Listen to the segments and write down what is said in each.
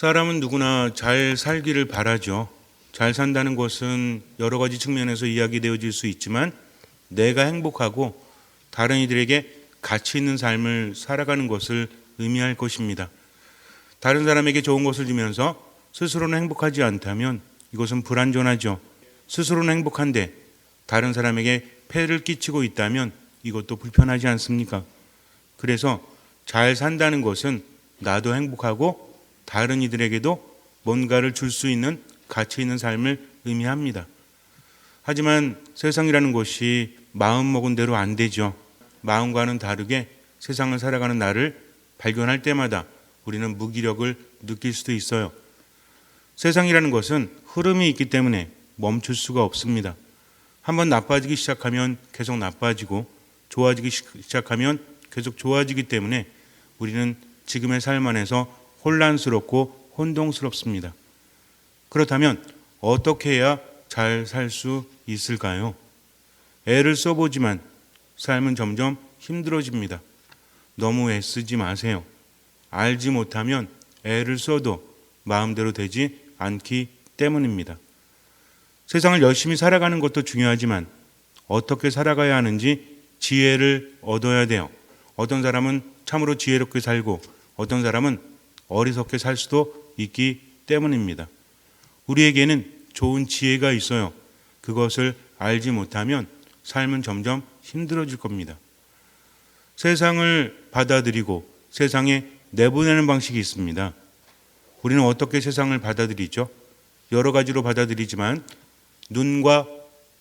사람은 누구나 잘 살기를 바라죠. 잘 산다는 것은 여러 가지 측면에서 이야기되어질 수 있지만 내가 행복하고 다른 이들에게 가치 있는 삶을 살아가는 것을 의미할 것입니다. 다른 사람에게 좋은 것을 주면서 스스로는 행복하지 않다면 이것은 불완전하죠. 스스로는 행복한데 다른 사람에게 폐를 끼치고 있다면 이것도 불편하지 않습니까? 그래서 잘 산다는 것은 나도 행복하고 다른 이들에게도 뭔가를 줄 수 있는 가치 있는 삶을 의미합니다. 하지만 세상이라는 것이 마음 먹은 대로 안 되죠. 마음과는 다르게 세상을 살아가는 나를 발견할 때마다 우리는 무기력을 느낄 수도 있어요. 세상이라는 것은 흐름이 있기 때문에 멈출 수가 없습니다. 한번 나빠지기 시작하면 계속 나빠지고 좋아지기 시작하면 계속 좋아지기 때문에 우리는 지금의 삶 안에서 혼란스럽고 혼동스럽습니다. 그렇다면 어떻게 해야 잘 살 수 있을까요? 애를 써보지만 삶은 점점 힘들어집니다. 너무 애쓰지 마세요. 알지 못하면 애를 써도 마음대로 되지 않기 때문입니다. 세상을 열심히 살아가는 것도 중요하지만 어떻게 살아가야 하는지 지혜를 얻어야 돼요. 어떤 사람은 참으로 지혜롭게 살고 어떤 사람은 어리석게 살 수도 있기 때문입니다. 우리에게는 좋은 지혜가 있어요. 그것을 알지 못하면 삶은 점점 힘들어질 겁니다. 세상을 받아들이고 세상에 내보내는 방식이 있습니다. 우리는 어떻게 세상을 받아들이죠? 여러 가지로 받아들이지만 눈과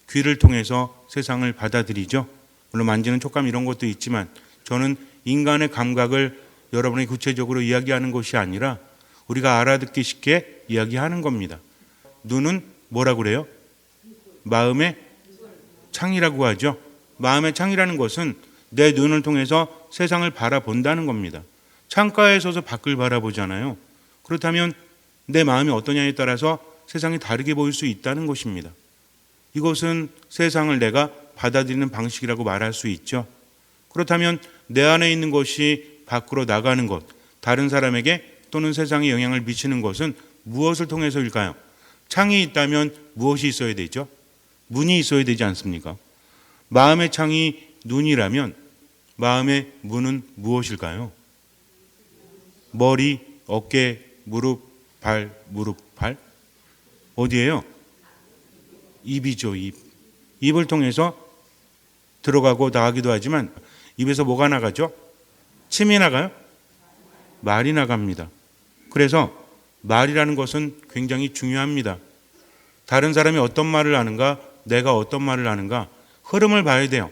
귀를 통해서 세상을 받아들이죠. 물론 만지는 촉감 이런 것도 있지만 저는 인간의 감각을 여러분이 구체적으로 이야기하는 것이 아니라 우리가 알아듣기 쉽게 이야기하는 겁니다. 눈은 뭐라고 그래요? 마음의 창이라고 하죠. 마음의 창이라는 것은 내 눈을 통해서 세상을 바라본다는 겁니다. 창가에 서서 밖을 바라보잖아요. 그렇다면 내 마음이 어떠냐에 따라서 세상이 다르게 보일 수 있다는 것입니다. 이것은 세상을 내가 받아들이는 방식이라고 말할 수 있죠. 그렇다면 내 안에 있는 것이 밖으로 나가는 것, 다른 사람에게 또는 세상에 영향을 미치는 것은 무엇을 통해서일까요? 창이 있다면 무엇이 있어야 되죠? 문이 있어야 되지 않습니까? 마음의 창이 눈이라면 마음의 문은 무엇일까요? 머리, 어깨, 무릎, 발, 무릎, 발? 어디에요? 입이죠, 입. 입을 통해서 들어가고 나가기도 하지만 입에서 뭐가 나가죠? 침이 나가요? 말이 나갑니다. 그래서 말이라는 것은 굉장히 중요합니다. 다른 사람이 어떤 말을 하는가, 내가 어떤 말을 하는가, 흐름을 봐야 돼요.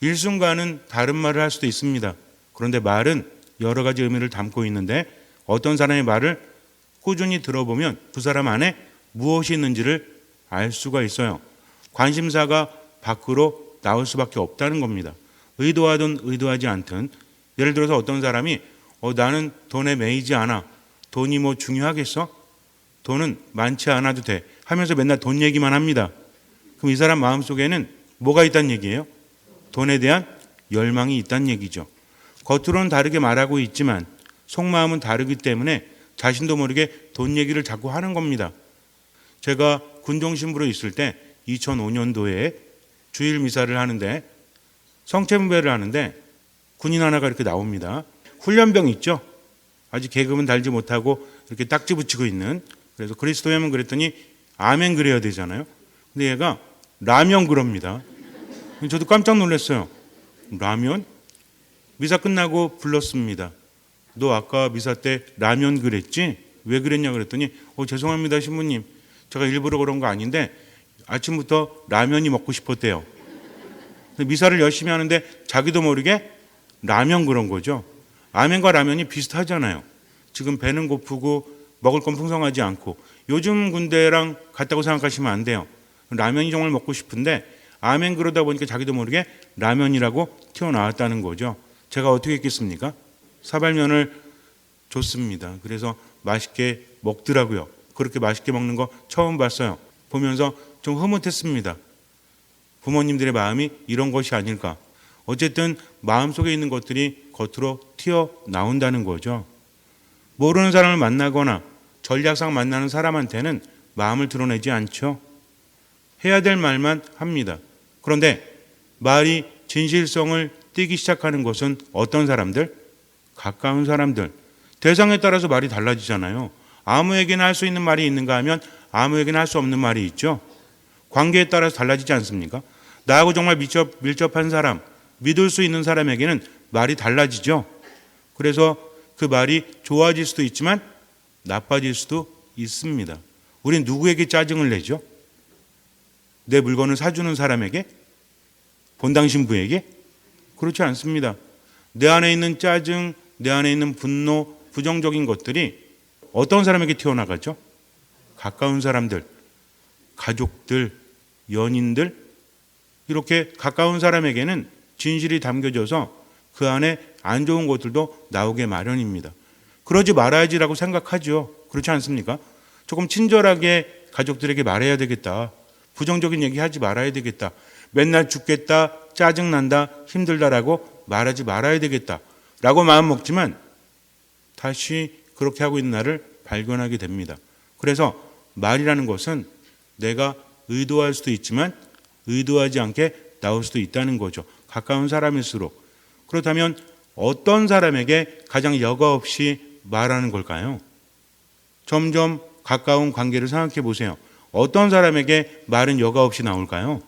일순간은 다른 말을 할 수도 있습니다. 그런데 말은 여러 가지 의미를 담고 있는데 어떤 사람의 말을 꾸준히 들어보면 그 사람 안에 무엇이 있는지를 알 수가 있어요. 관심사가 밖으로 나올 수밖에 없다는 겁니다. 의도하든 의도하지 않든 예를 들어서 어떤 사람이 어, 나는 돈에 매이지 않아. 돈이 뭐 중요하겠어? 돈은 많지 않아도 돼. 하면서 맨날 돈 얘기만 합니다. 그럼 이 사람 마음속에는 뭐가 있다는 얘기예요? 돈에 대한 열망이 있다는 얘기죠. 겉으로는 다르게 말하고 있지만 속마음은 다르기 때문에 자신도 모르게 돈 얘기를 자꾸 하는 겁니다. 제가 군종신부로 있을 때 2005년도에 주일 미사를 하는데 성체분배를 하는데 군인 하나가 이렇게 나옵니다. 훈련병 있죠? 아직 계급은 달지 못하고 이렇게 딱지 붙이고 있는 그래서 그리스도야면 그랬더니 아멘 그래야 되잖아요. 근데 얘가 라면 그럽니다. 저도 깜짝 놀랐어요. 라면? 미사 끝나고 불렀습니다. 너 아까 미사 때 라면 그랬지? 왜 그랬냐 그랬더니 어 죄송합니다 신부님. 제가 일부러 그런 거 아닌데 아침부터 라면이 먹고 싶었대요. 미사를 열심히 하는데 자기도 모르게 라면 그런 거죠. 라면과 라면이 비슷하잖아요. 지금 배는 고프고 먹을 건 풍성하지 않고 요즘 군대랑 같다고 생각하시면 안 돼요. 라면이 정말 먹고 싶은데 아멘 그러다 보니까 자기도 모르게 라면이라고 튀어나왔다는 거죠. 제가 어떻게 했겠습니까? 사발면을 줬습니다. 그래서 맛있게 먹더라고요. 그렇게 맛있게 먹는 거 처음 봤어요. 보면서 좀 흐뭇했습니다. 부모님들의 마음이 이런 것이 아닐까. 어쨌든 마음속에 있는 것들이 겉으로 튀어나온다는 거죠. 모르는 사람을 만나거나 전략상 만나는 사람한테는 마음을 드러내지 않죠. 해야 될 말만 합니다. 그런데 말이 진실성을 띠기 시작하는 것은 어떤 사람들? 가까운 사람들. 대상에 따라서 말이 달라지잖아요. 아무에게나 할 수 있는 말이 있는가 하면 아무에게나 할 수 없는 말이 있죠. 관계에 따라서 달라지지 않습니까? 나하고 정말 밀접, 밀접한 사람, 믿을 수 있는 사람에게는 말이 달라지죠. 그래서 그 말이 좋아질 수도 있지만 나빠질 수도 있습니다. 우린 누구에게 짜증을 내죠? 내 물건을 사주는 사람에게? 본당 신부에게? 그렇지 않습니다. 내 안에 있는 짜증, 내 안에 있는 분노, 부정적인 것들이 어떤 사람에게 튀어나가죠? 가까운 사람들, 가족들, 연인들, 이렇게 가까운 사람에게는 진실이 담겨져서 그 안에 안 좋은 것들도 나오게 마련입니다. 그러지 말아야지라고 생각하죠. 그렇지 않습니까? 조금 친절하게 가족들에게 말해야 되겠다. 부정적인 얘기 하지 말아야 되겠다. 맨날 죽겠다, 짜증난다, 힘들다라고 말하지 말아야 되겠다. 라고 마음 먹지만 다시 그렇게 하고 있는 나를 발견하게 됩니다. 그래서 말이라는 것은 내가 의도할 수도 있지만 의도하지 않게 나올 수도 있다는 거죠. 가까운 사람일수록. 그렇다면 어떤 사람에게 가장 여과 없이 말하는 걸까요? 점점 가까운 관계를 생각해 보세요. 어떤 사람에게 말은 여과 없이 나올까요?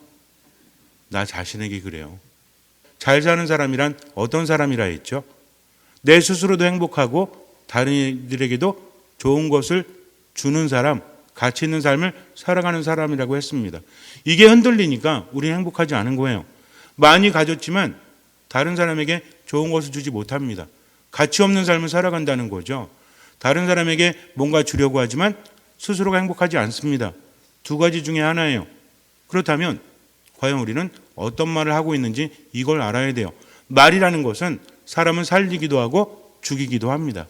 나 자신에게 그래요. 잘 사는 사람이란 어떤 사람이라 했죠? 내 스스로도 행복하고 다른 이들에게도 좋은 것을 주는 사람, 가치 있는 삶을 살아가는 사람이라고 했습니다. 이게 흔들리니까 우리는 행복하지 않은 거예요. 많이 가졌지만 다른 사람에게 좋은 것을 주지 못합니다. 가치 없는 삶을 살아간다는 거죠. 다른 사람에게 뭔가 주려고 하지만 스스로가 행복하지 않습니다. 두 가지 중에 하나예요. 그렇다면 과연 우리는 어떤 말을 하고 있는지 이걸 알아야 돼요. 말이라는 것은 사람을 살리기도 하고 죽이기도 합니다.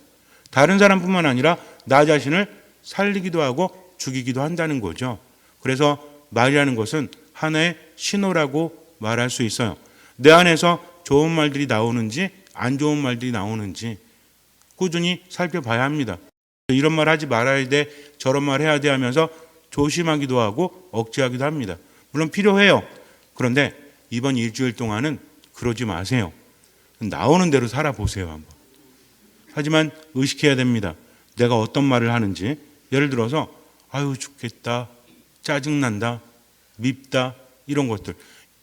다른 사람뿐만 아니라 나 자신을 살리기도 하고 죽이기도 한다는 거죠. 그래서 말이라는 것은 하나의 신호라고 말할 수 있어요. 내 안에서 좋은 말들이 나오는지 안 좋은 말들이 나오는지 꾸준히 살펴봐야 합니다. 이런 말 하지 말아야 돼, 저런 말 해야 돼 하면서 조심하기도 하고 억제하기도 합니다. 물론 필요해요. 그런데 이번 일주일 동안은 그러지 마세요. 나오는 대로 살아보세요, 한번. 하지만 의식해야 됩니다. 내가 어떤 말을 하는지. 예를 들어서, 아유, 죽겠다. 짜증난다. 밉다. 이런 것들.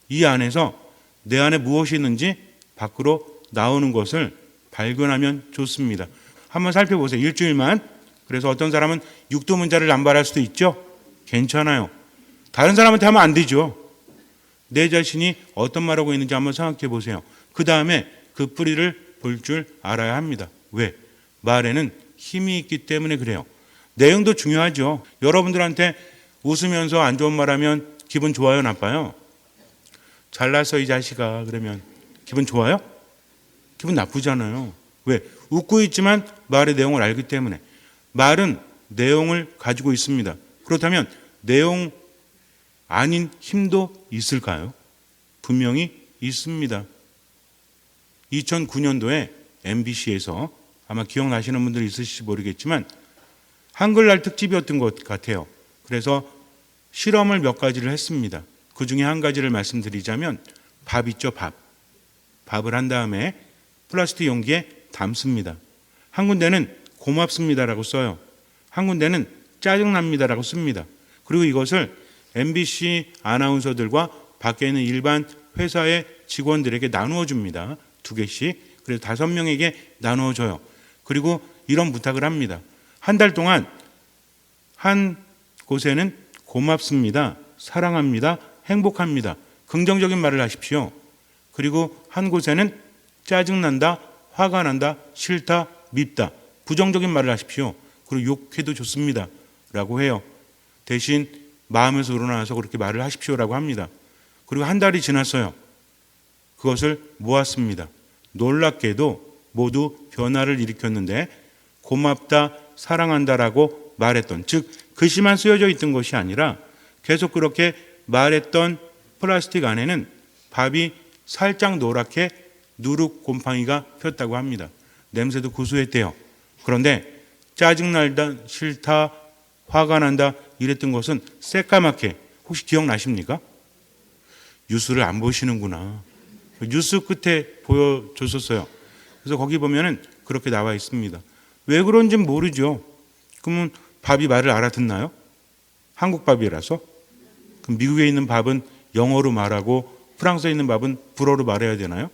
이 안에서 내 안에 무엇이 있는지 밖으로 나오는 것을 발견하면 좋습니다. 한번 살펴보세요. 일주일만. 그래서 어떤 사람은 육도 문자를 남발할 수도 있죠. 괜찮아요. 다른 사람한테 하면 안 되죠. 내 자신이 어떤 말하고 있는지 한번 생각해 보세요. 그 다음에 그 뿌리를 볼 줄 알아야 합니다. 왜? 말에는 힘이 있기 때문에 그래요. 내용도 중요하죠. 여러분들한테 웃으면서 안 좋은 말 하면 기분 좋아요, 나빠요? 잘났어, 이 자식아. 그러면 기분 좋아요? 기분 나쁘잖아요. 왜? 웃고 있지만 말의 내용을 알기 때문에. 말은 내용을 가지고 있습니다. 그렇다면 내용 아닌 힘도 있을까요? 분명히 있습니다. 2009년도에 MBC에서 아마 기억나시는 분들 있으실지 모르겠지만 한글날 특집이었던 것 같아요. 그래서 실험을 몇 가지를 했습니다. 그 중에 한 가지를 말씀드리자면 밥 있죠, 밥. 밥을 한 다음에 플라스틱 용기에 담습니다. 한 군데는 고맙습니다라고 써요. 한 군데는 짜증납니다라고 씁니다. 그리고 이것을 MBC 아나운서들과 밖에 있는 일반 회사의 직원들에게 나누어 줍니다. 두 개씩. 그래서 다섯 명에게 나누어 줘요. 그리고 이런 부탁을 합니다. 한 달 동안 한 곳에는 고맙습니다. 사랑합니다. 행복합니다. 긍정적인 말을 하십시오. 그리고 한 곳에는 짜증난다, 화가 난다, 싫다, 밉다. 부정적인 말을 하십시오. 그리고 욕해도 좋습니다. 라고 해요. 대신 마음에서 우러나와서 그렇게 말을 하십시오 라고 합니다. 그리고 한 달이 지났어요. 그것을 모았습니다. 놀랍게도 모두 변화를 일으켰는데 고맙다, 사랑한다라고 말했던 즉 글씨만 쓰여져 있던 것이 아니라 계속 그렇게 말했던 플라스틱 안에는 밥이 살짝 노랗게 누룩 곰팡이가 폈다고 합니다. 냄새도 구수했대요. 그런데 짜증날다, 싫다, 화가 난다 이랬던 것은 새까맣게 혹시 기억나십니까? 뉴스를 안 보시는구나. 뉴스 끝에 보여줬었어요. 그래서 거기 보면은 그렇게 나와 있습니다. 왜 그런지 모르죠. 그러면 밥이 말을 알아듣나요? 한국 밥이라서? 그럼 미국에 있는 밥은 영어로 말하고 프랑스에 있는 밥은 불어로 말해야 되나요?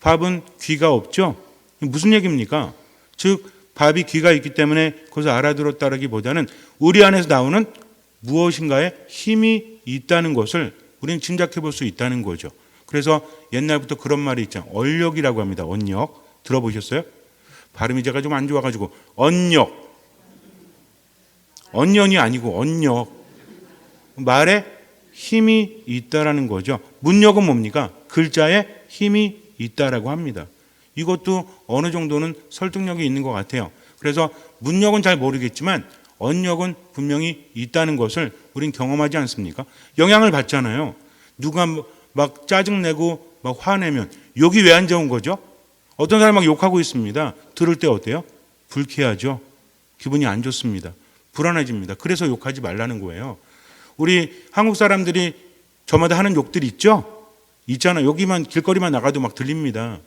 밥은 귀가 없죠? 무슨 얘기입니까? 즉, 밥이 귀가 있기 때문에 그것을 알아들었다라기보다는 우리 안에서 나오는 무엇인가에 힘이 있다는 것을 우리는 짐작해 볼 수 있다는 거죠. 그래서 옛날부터 그런 말이 있잖아요. 언력이라고 합니다. 언력. 들어보셨어요? 발음이 제가 좀 안 좋아가지고, 언력. 언년이 아니고 언력. 말에 힘이 있다라는 거죠. 문력은 뭡니까? 글자에 힘이 있다라고 합니다. 이것도 어느 정도는 설득력이 있는 것 같아요. 그래서 문력은 잘 모르겠지만 언력은 분명히 있다는 것을 우린 경험하지 않습니까? 영향을 받잖아요. 누가 막 짜증내고 막 화내면 여기 왜 안 좋은 거죠? 어떤 사람 막 욕하고 있습니다. 들을 때 어때요? 불쾌하죠. 기분이 안 좋습니다. 불안해집니다. 그래서 욕하지 말라는 거예요. 우리 한국 사람들이 저마다 하는 욕들이 있죠? 있잖아. 여기만 길거리만 나가도 막 들립니다.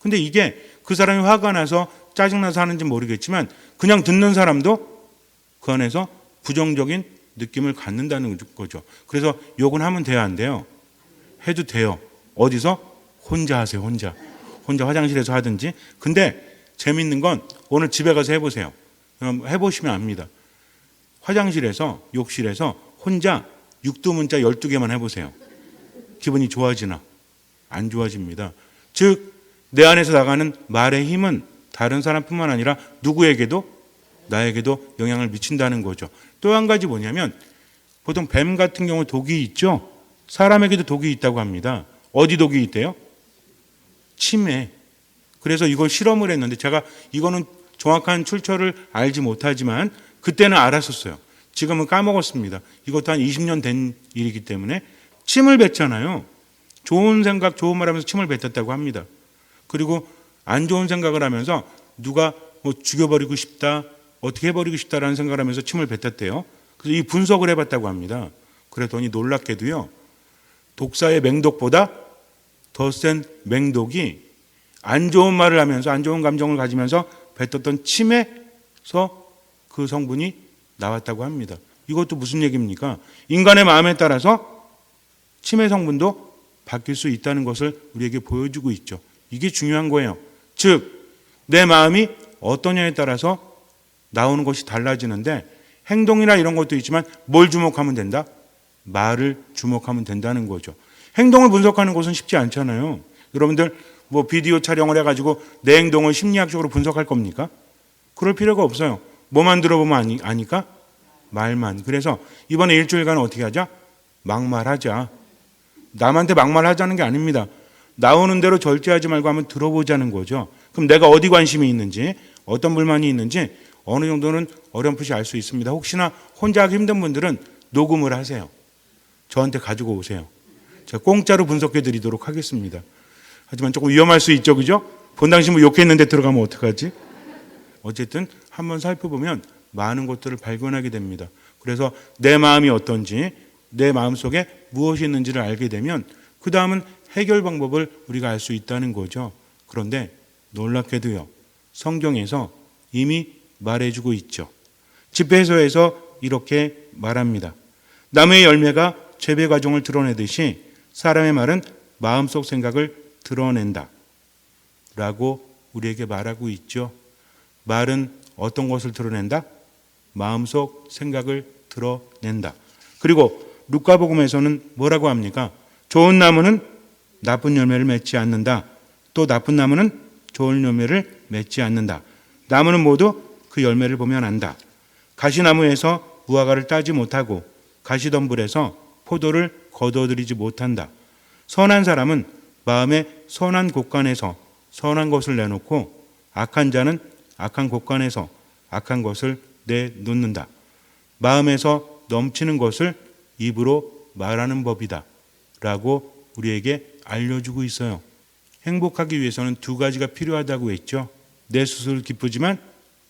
근데 이게 그 사람이 화가 나서 짜증나서 하는지 모르겠지만 그냥 듣는 사람도 그 안에서 부정적인 느낌을 갖는다는 거죠. 그래서 욕은 하면 돼요, 안 돼요? 해도 돼요. 어디서? 혼자 하세요, 혼자. 혼자 화장실에서 하든지. 근데 재밌는 건 오늘 집에 가서 해보세요. 해보시면 압니다. 화장실에서, 욕실에서 혼자 육두문자 12개만 해보세요. 기분이 좋아지나? 안 좋아집니다. 즉, 내 안에서 나가는 말의 힘은 다른 사람뿐만 아니라 누구에게도 나에게도 영향을 미친다는 거죠. 또 한 가지 뭐냐면 보통 뱀 같은 경우 독이 있죠. 사람에게도 독이 있다고 합니다. 어디 독이 있대요? 치매. 그래서 이걸 실험을 했는데 제가 이거는 정확한 출처를 알지 못하지만 그때는 알았었어요. 지금은 까먹었습니다. 이것도 한 20년 된 일이기 때문에 침을 뱉잖아요. 좋은 생각, 좋은 말 하면서 침을 뱉었다고 합니다. 그리고 안 좋은 생각을 하면서 누가 뭐 죽여버리고 싶다, 어떻게 해버리고 싶다라는 생각을 하면서 침을 뱉었대요. 그래서 이 분석을 해봤다고 합니다. 그랬더니 놀랍게도요, 독사의 맹독보다 더 센 맹독이 안 좋은 말을 하면서 안 좋은 감정을 가지면서 뱉었던 침에서 그 성분이 나왔다고 합니다. 이것도 무슨 얘기입니까? 인간의 마음에 따라서 침의 성분도 바뀔 수 있다는 것을 우리에게 보여주고 있죠. 이게 중요한 거예요. 즉, 내 마음이 어떠냐에 따라서 나오는 것이 달라지는데 행동이나 이런 것도 있지만 뭘 주목하면 된다? 말을 주목하면 된다는 거죠. 행동을 분석하는 것은 쉽지 않잖아요. 여러분들 뭐 비디오 촬영을 해가지고 내 행동을 심리학적으로 분석할 겁니까? 그럴 필요가 없어요. 뭐만 들어보면 아니, 아니까? 말만. 그래서 이번에 일주일간 어떻게 하자? 막말하자. 남한테 막말하자는 게 아닙니다. 나오는 대로 절제하지 말고 한번 들어보자는 거죠. 그럼 내가 어디 관심이 있는지, 어떤 불만이 있는지 어느 정도는 어렴풋이 알 수 있습니다. 혹시나 혼자 하기 힘든 분들은 녹음을 하세요. 저한테 가지고 오세요. 제가 공짜로 분석해 드리도록 하겠습니다. 하지만 조금 위험할 수 있죠, 그죠? 본당시 뭐 욕했는데 들어가면 어떡하지? 어쨌든 한번 살펴보면 많은 것들을 발견하게 됩니다. 그래서 내 마음이 어떤지, 내 마음 속에 무엇이 있는지를 알게 되면 그 다음은 해결 방법을 우리가 알 수 있다는 거죠. 그런데 놀랍게도요, 성경에서 이미 말해주고 있죠. 집회소에서 이렇게 말합니다. 나무의 열매가 재배 과정을 드러내듯이 사람의 말은 마음속 생각을 드러낸다. 라고 우리에게 말하고 있죠. 말은 어떤 것을 드러낸다? 마음속 생각을 드러낸다. 그리고 루카복음에서는 뭐라고 합니까? 좋은 나무는 나쁜 열매를 맺지 않는다. 또 나쁜 나무는 좋은 열매를 맺지 않는다. 나무는 모두 그 열매를 보면 안다. 가시나무에서 무화과를 따지 못하고 가시덤불에서 포도를 거둬들이지 못한다. 선한 사람은 마음의 선한 곳간에서 선한 것을 내놓고 악한 자는 악한 곳간에서 악한 것을 내놓는다. 마음에서 넘치는 것을 입으로 말하는 법이다. 라고 우리에게 알려주고 있어요. 행복하기 위해서는 두 가지가 필요하다고 했죠. 내 스스로 기쁘지만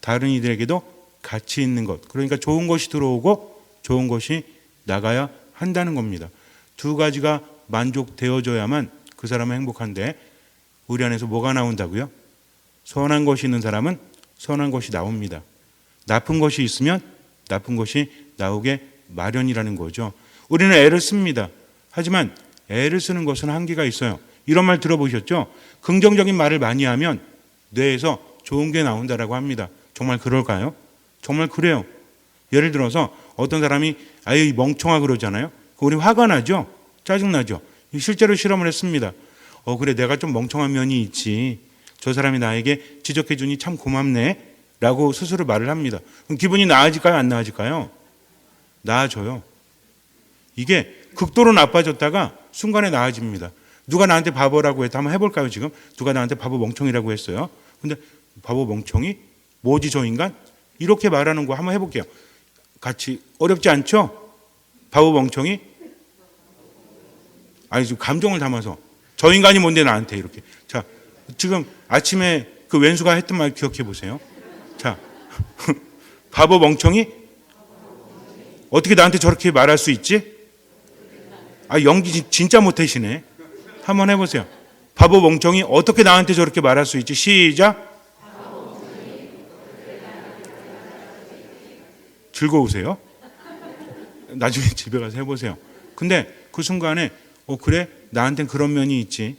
다른 이들에게도 가치 있는 것. 그러니까 좋은 것이 들어오고 좋은 것이 나가야 한다는 겁니다. 두 가지가 만족되어져야만 그 사람은 행복한데 우리 안에서 뭐가 나온다고요? 선한 것이 있는 사람은 선한 것이 나옵니다. 나쁜 것이 있으면 나쁜 것이 나오게 마련이라는 거죠. 우리는 애를 씁니다. 하지만 애를 쓰는 것은 한계가 있어요. 이런 말 들어보셨죠? 긍정적인 말을 많이 하면 뇌에서 좋은 게 나온다라고 합니다. 정말 그럴까요? 정말 그래요. 예를 들어서 어떤 사람이 아유 멍청아 그러잖아요. 우리 화가 나죠? 짜증 나죠? 실제로 실험을 했습니다. 어 그래 내가 좀 멍청한 면이 있지. 저 사람이 나에게 지적해 주니 참 고맙네. 라고 스스로 말을 합니다. 그럼 기분이 나아질까요? 안 나아질까요? 나아져요. 이게 극도로 나빠졌다가 순간에 나아집니다. 누가 나한테 바보라고 해도 한번 해볼까요, 지금? 누가 나한테 바보 멍청이라고 했어요. 근데 바보 멍청이? 뭐지, 저 인간? 이렇게 말하는 거 한번 해볼게요. 같이. 어렵지 않죠? 바보 멍청이? 아니, 지금 감정을 담아서. 저 인간이 뭔데 나한테 이렇게. 자, 지금 아침에 그 왼수가 했던 말 기억해 보세요. 자, 바보 멍청이? 어떻게 나한테 저렇게 말할 수 있지? 아, 연기 진- 진짜 못하시네. 한번 해보세요. 바보 멍청이 어떻게 나한테 저렇게 말할 수 있지? 시작. 즐거우세요? 나중에 집에 가서 해보세요. 근데 그 순간에 어 그래 나한텐 그런 면이 있지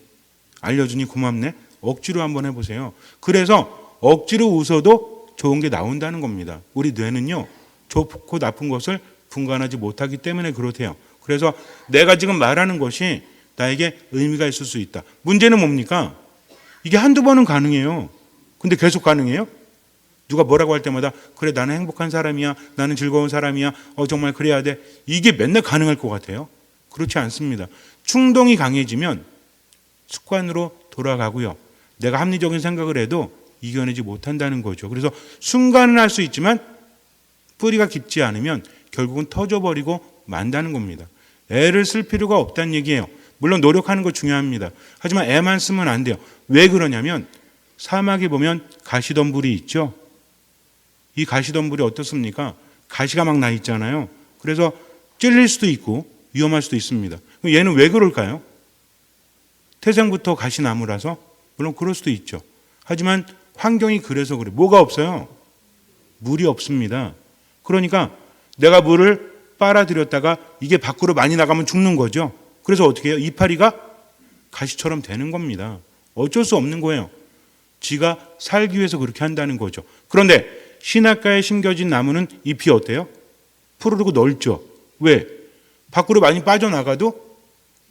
알려주니 고맙네 억지로 한번 해보세요. 그래서 억지로 웃어도 좋은 게 나온다는 겁니다. 우리 뇌는요 좋고 나쁜 것을 분간하지 못하기 때문에 그렇대요. 그래서 내가 지금 말하는 것이 나에게 의미가 있을 수 있다. 문제는 뭡니까? 이게 한두 번은 가능해요. 근데 계속 가능해요? 누가 뭐라고 할 때마다 그래 나는 행복한 사람이야 나는 즐거운 사람이야 어 정말 그래야 돼 이게 맨날 가능할 것 같아요 그렇지 않습니다 충동이 강해지면 습관으로 돌아가고요 내가 합리적인 생각을 해도 이겨내지 못한다는 거죠 그래서 순간은 할 수 있지만 뿌리가 깊지 않으면 결국은 터져버리고 만다는 겁니다 애를 쓸 필요가 없다는 얘기예요 물론 노력하는 거 중요합니다 하지만 애만 쓰면 안 돼요 왜 그러냐면 사막에 보면 가시덤불이 있죠 이 가시덤불이 어떻습니까? 가시가 막 나 있잖아요. 그래서 찔릴 수도 있고 위험할 수도 있습니다. 얘는 왜 그럴까요? 태생부터 가시나무라서 물론 그럴 수도 있죠. 하지만 환경이 그래서 그래. 뭐가 없어요? 물이 없습니다. 그러니까 내가 물을 빨아들였다가 이게 밖으로 많이 나가면 죽는 거죠. 그래서 어떻게 해요? 이파리가 가시처럼 되는 겁니다. 어쩔 수 없는 거예요. 지가 살기 위해서 그렇게 한다는 거죠. 그런데 신학가에 심겨진 나무는 잎이 어때요? 푸르르고 넓죠. 왜? 밖으로 많이 빠져나가도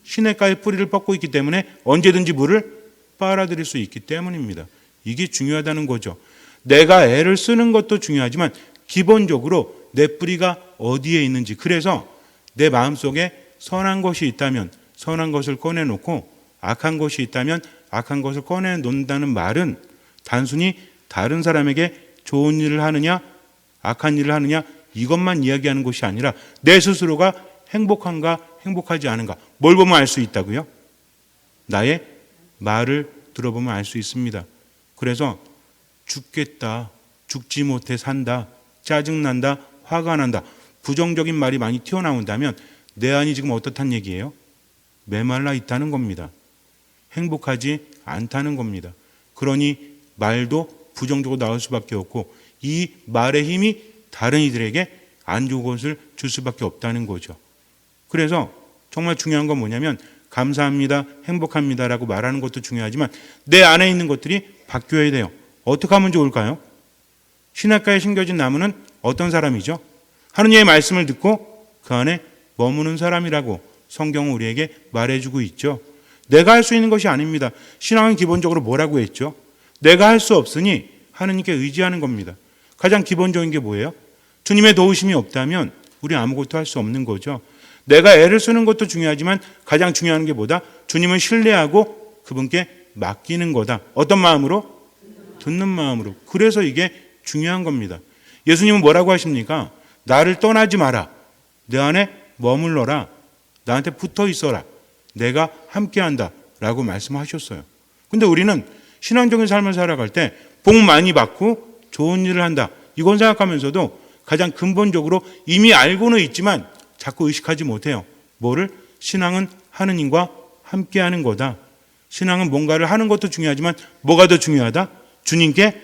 시냇가에 뿌리를 뻗고 있기 때문에 언제든지 물을 빨아들일 수 있기 때문입니다. 이게 중요하다는 거죠. 내가 애를 쓰는 것도 중요하지만 기본적으로 내 뿌리가 어디에 있는지 그래서 내 마음속에 선한 것이 있다면 선한 것을 꺼내놓고 악한 것이 있다면 악한 것을 꺼내놓는다는 말은 단순히 다른 사람에게 좋은 일을 하느냐 악한 일을 하느냐 이것만 이야기하는 것이 아니라 내 스스로가 행복한가 행복하지 않은가 뭘 보면 알 수 있다고요? 나의 말을 들어보면 알 수 있습니다. 그래서 죽겠다, 죽지 못해 산다, 짜증난다, 화가 난다, 부정적인 말이 많이 튀어나온다면 내 안이 지금 어떻단 얘기예요? 메말라 있다는 겁니다. 행복하지 않다는 겁니다. 그러니 말도 부정적으로 나올 수밖에 없고 이 말의 힘이 다른 이들에게 안 좋은 것을 줄 수밖에 없다는 거죠. 그래서 정말 중요한 건 뭐냐면 감사합니다, 행복합니다라고 말하는 것도 중요하지만 내 안에 있는 것들이 바뀌어야 돼요. 어떻게 하면 좋을까요? 신학가에 심겨진 나무는 어떤 사람이죠? 하느님의 말씀을 듣고 그 안에 머무는 사람이라고 성경은 우리에게 말해주고 있죠. 내가 할 수 있는 것이 아닙니다. 신앙은 기본적으로 뭐라고 했죠? 내가 할 수 없으니 하느님께 의지하는 겁니다. 가장 기본적인 게 뭐예요? 주님의 도우심이 없다면 우리 아무것도 할 수 없는 거죠. 내가 애를 쓰는 것도 중요하지만 가장 중요한 게 뭐다? 주님은 신뢰하고 그분께 맡기는 거다. 어떤 마음으로? 듣는 마음으로. 그래서 이게 중요한 겁니다. 예수님은 뭐라고 하십니까? 나를 떠나지 마라. 내 안에 머물러라. 나한테 붙어 있어라. 내가 함께 한다. 라고 말씀하셨어요. 근데 우리는 신앙적인 삶을 살아갈 때 복 많이 받고 좋은 일을 한다. 이건 생각하면서도 가장 근본적으로 이미 알고는 있지만 자꾸 의식하지 못해요. 뭐를? 신앙은 하느님과 함께 하는 거다. 신앙은 뭔가를 하는 것도 중요하지만 뭐가 더 중요하다? 주님께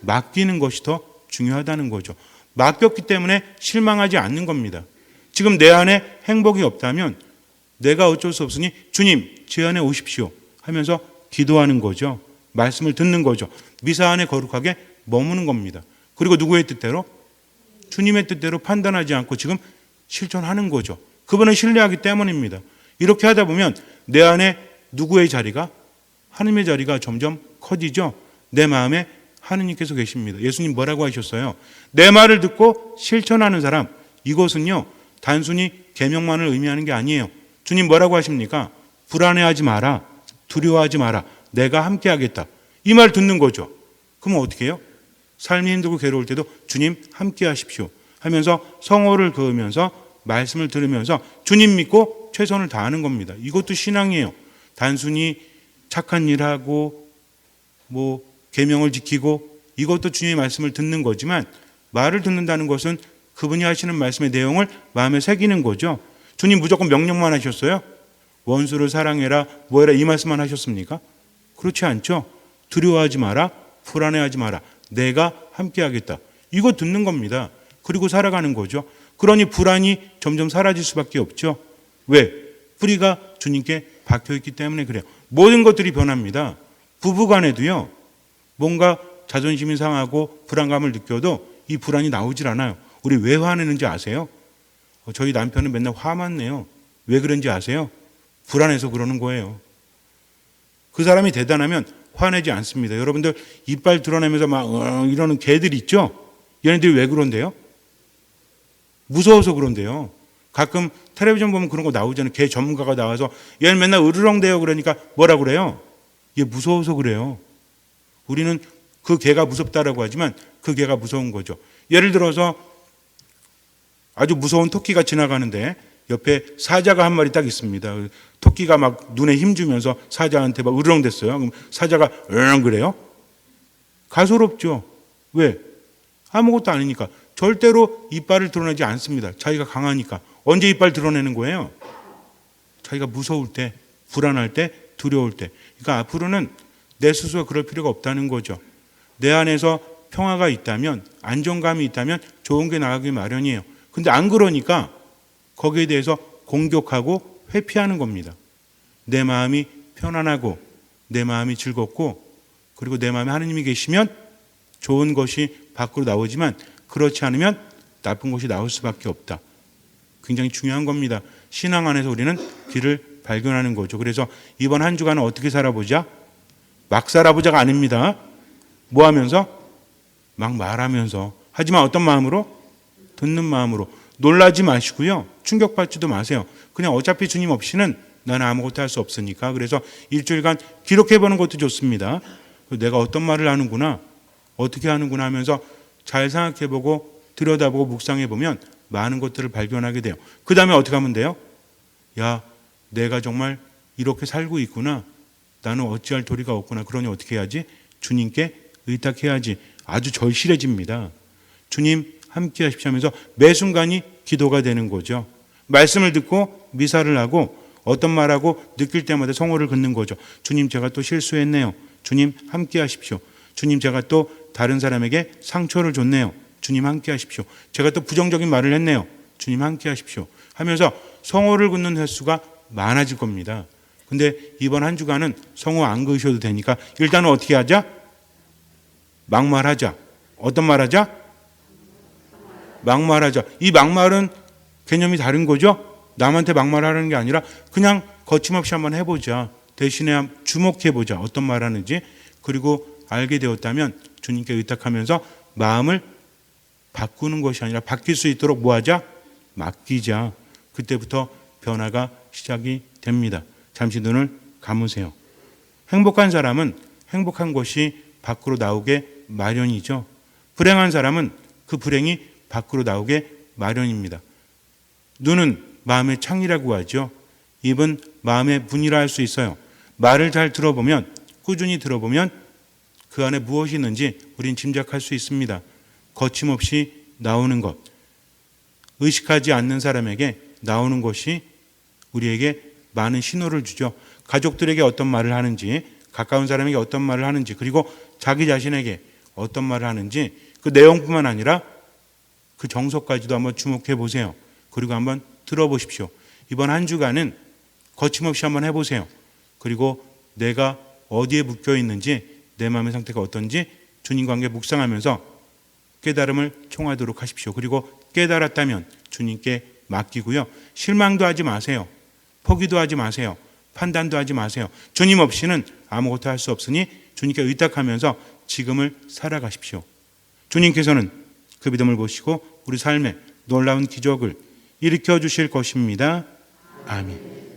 맡기는 것이 더 중요하다는 거죠. 맡겼기 때문에 실망하지 않는 겁니다. 지금 내 안에 행복이 없다면 내가 어쩔 수 없으니 주님, 제 안에 오십시오 하면서 기도하는 거죠. 말씀을 듣는 거죠. 미사 안에 거룩하게 머무는 겁니다. 그리고 누구의 뜻대로? 주님의 뜻대로 판단하지 않고 지금 실천하는 거죠. 그분을 신뢰하기 때문입니다. 이렇게 하다 보면 내 안에 누구의 자리가 하느님의 자리가 점점 커지죠. 내 마음에 하느님께서 계십니다. 예수님 뭐라고 하셨어요? 내 말을 듣고 실천하는 사람 이것은요 단순히 계명만을 의미하는 게 아니에요. 주님 뭐라고 하십니까? 불안해하지 마라, 두려워하지 마라. 내가 함께하겠다. 이 말 듣는 거죠. 그럼 어떻게 해요? 삶이 힘들고 괴로울 때도 주님 함께하십시오 하면서 성호를 그으면서 말씀을 들으면서 주님 믿고 최선을 다하는 겁니다. 이것도 신앙이에요. 단순히 착한 일하고 뭐 계명을 지키고 이것도 주님의 말씀을 듣는 거지만 말을 듣는다는 것은 그분이 하시는 말씀의 내용을 마음에 새기는 거죠. 주님 무조건 명령만 하셨어요? 원수를 사랑해라, 뭐해라 이 말씀만 하셨습니까? 그렇지 않죠. 두려워하지 마라, 불안해하지 마라. 내가 함께하겠다. 이거 듣는 겁니다. 그리고 살아가는 거죠. 그러니 불안이 점점 사라질 수밖에 없죠. 왜? 뿌리가 주님께 박혀 있기 때문에 그래요. 모든 것들이 변합니다. 부부 간에도요. 뭔가 자존심이 상하고 불안감을 느껴도 이 불안이 나오질 않아요. 우리 왜 화내는지 아세요? 어, 저희 남편은 맨날 화만 내요. 왜 그런지 아세요? 불안해서 그러는 거예요. 그 사람이 대단하면 화내지 않습니다. 여러분들 이빨 드러내면서 막 어, 이러는 개들 있죠? 얘네들이 왜 그런데요? 무서워서 그런데요. 가끔 텔레비전 보면 그런 거 나오잖아요. 개 전문가가 나와서 얘는 맨날 으르렁대요 그러니까 뭐라 그래요? 얘 무서워서 그래요. 우리는 그 개가 무섭다라고 하지만 그 개가 무서운 거죠. 예를 들어서 아주 무서운 토끼가 지나가는데 옆에 사자가 한 마리 딱 있습니다. 토끼가 막 눈에 힘주면서 사자한테 막 으르렁댔어요. 그럼 사자가 으르렁 그래요? 가소롭죠. 왜? 아무것도 아니니까. 절대로 이빨을 드러내지 않습니다. 자기가 강하니까. 언제 이빨 드러내는 거예요? 자기가 무서울 때, 불안할 때, 두려울 때. 그러니까 앞으로는 내 스스로 그럴 필요가 없다는 거죠. 내 안에서 평화가 있다면, 안정감이 있다면 좋은 게 나가기 마련이에요. 근데 안 그러니까 거기에 대해서 공격하고 회피하는 겁니다. 내 마음이 편안하고 내 마음이 즐겁고 그리고 내 마음에 하느님이 계시면 좋은 것이 밖으로 나오지만 그렇지 않으면 나쁜 것이 나올 수밖에 없다. 굉장히 중요한 겁니다. 신앙 안에서 우리는 길을 발견하는 거죠. 그래서 이번 한 주간은 어떻게 살아보자? 막 살아보자가 아닙니다. 뭐 하면서? 막 말하면서. 하지만 어떤 마음으로? 듣는 마음으로. 놀라지 마시고요. 충격받지도 마세요. 그냥 어차피 주님 없이는 나는 아무것도 할 수 없으니까. 그래서 일주일간 기록해 보는 것도 좋습니다. 내가 어떤 말을 하는구나. 어떻게 하는구나 하면서 잘 생각해 보고 들여다보고 묵상해 보면 많은 것들을 발견하게 돼요. 그 다음에 어떻게 하면 돼요? 야, 내가 정말 이렇게 살고 있구나. 나는 어찌할 도리가 없구나. 그러니 어떻게 해야지? 주님께 의탁해야지. 아주 절실해집니다. 주님 함께 하십시오 하면서 매 순간이 기도가 되는 거죠. 말씀을 듣고 미사를 하고 어떤 말하고 느낄 때마다 성호를 긋는 거죠. 주님 제가 또 실수했네요. 주님 함께 하십시오. 주님 제가 또 다른 사람에게 상처를 줬네요. 주님 함께 하십시오. 제가 또 부정적인 말을 했네요. 주님 함께 하십시오. 하면서 성호를 긋는 횟수가 많아질 겁니다. 근데 이번 한 주간은 성호 안 그으셔도 되니까 일단은 어떻게 하자? 막말하자. 어떤 말 하자? 막말하자. 이 막말은 개념이 다른 거죠? 남한테 막말하는 게 아니라 그냥 거침없이 한번 해보자. 대신에 주목해보자. 어떤 말 하는지. 그리고 알게 되었다면 주님께 의탁하면서 마음을 바꾸는 것이 아니라 바뀔 수 있도록 뭐하자? 맡기자. 그때부터 변화가 시작이 됩니다. 잠시 눈을 감으세요. 행복한 사람은 행복한 것이 밖으로 나오게 마련이죠. 불행한 사람은 그 불행이 밖으로 나오게 마련입니다. 눈은 마음의 창이라고 하죠. 입은 마음의 문이라 할 수 있어요. 말을 잘 들어보면 꾸준히 들어보면 그 안에 무엇이 있는지 우린 짐작할 수 있습니다. 거침없이 나오는 것. 의식하지 않는 사람에게 나오는 것이 우리에게 많은 신호를 주죠. 가족들에게 어떤 말을 하는지, 가까운 사람에게 어떤 말을 하는지, 그리고 자기 자신에게 어떤 말을 하는지 그 내용뿐만 아니라 그 정서까지도 한번 주목해 보세요. 그리고 한번 들어보십시오. 이번 한 주간은 거침없이 한번 해보세요. 그리고 내가 어디에 묶여 있는지 내 마음의 상태가 어떤지 주님과 함께 묵상하면서 깨달음을 청하도록 하십시오. 그리고 깨달았다면 주님께 맡기고요. 실망도 하지 마세요. 포기도 하지 마세요. 판단도 하지 마세요. 주님 없이는 아무것도 할 수 없으니 주님께 의탁하면서 지금을 살아가십시오. 주님께서는 그 믿음을 보시고 우리 삶에 놀라운 기적을 일으켜 주실 것입니다. 아멘.